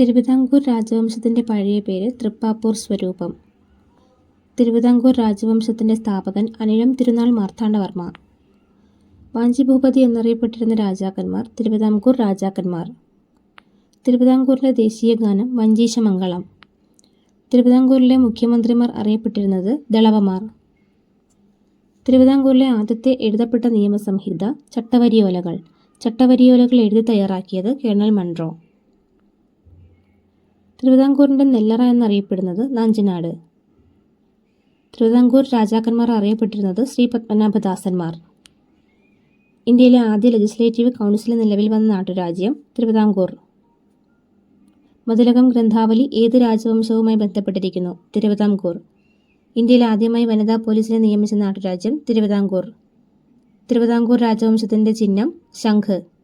തിരുവിതാംകൂർ രാജവംശത്തിന്റെ പഴയ പേര് തൃപ്പാപ്പൂർ സ്വരൂപം. തിരുവിതാംകൂർ രാജവംശത്തിന്റെ സ്ഥാപകൻ അനിഴം തിരുനാൾ മാർത്താണ്ഡവർമ്മ. വാഞ്ചിഭൂപതി എന്നറിയപ്പെട്ടിരുന്ന രാജാക്കന്മാർ തിരുവിതാംകൂർ രാജാക്കന്മാർ. തിരുവിതാംകൂറിലെ ദേശീയ ഗാനം വഞ്ചീശമംഗളം. തിരുവിതാംകൂറിലെ മുഖ്യമന്ത്രിമാർ അറിയപ്പെട്ടിരുന്നത് ദളവമാർ. തിരുവിതാംകൂറിലെ ആദ്യത്തെ എഴുതപ്പെട്ട നിയമസംഹിത ചട്ടവരിയോലകൾ. ചട്ടവരിയോലകൾ എഴുതി തയ്യാറാക്കിയത് കേണൽ മൺറോ. തിരുവിതാംകൂറിന്റെ നെല്ലറ എന്നറിയപ്പെടുന്നത് നാഞ്ചിനാട്. തിരുവിതാംകൂർ രാജാക്കന്മാർ അറിയപ്പെട്ടിരുന്നത് ശ്രീ പത്മനാഭദാസന്മാർ. ഇന്ത്യയിലെ ആദ്യ ലെജിസ്ലേറ്റീവ് കൗൺസിൽ നിലവിൽ വന്ന നാട്ടുരാജ്യം തിരുവിതാംകൂർ. മതിലകം ഗ്രന്ഥാവലി ഏത് രാജവംശവുമായി ബന്ധപ്പെട്ടിരിക്കുന്നു? തിരുവിതാംകൂർ. ഇന്ത്യയിൽ ആദ്യമായി വനിതാ പോലീസിനെ നിയമിച്ച നാട്ടുരാജ്യം തിരുവിതാംകൂർ. തിരുവിതാംകൂർ രാജവംശത്തിന്റെ ചിഹ്നം ശംഖ്.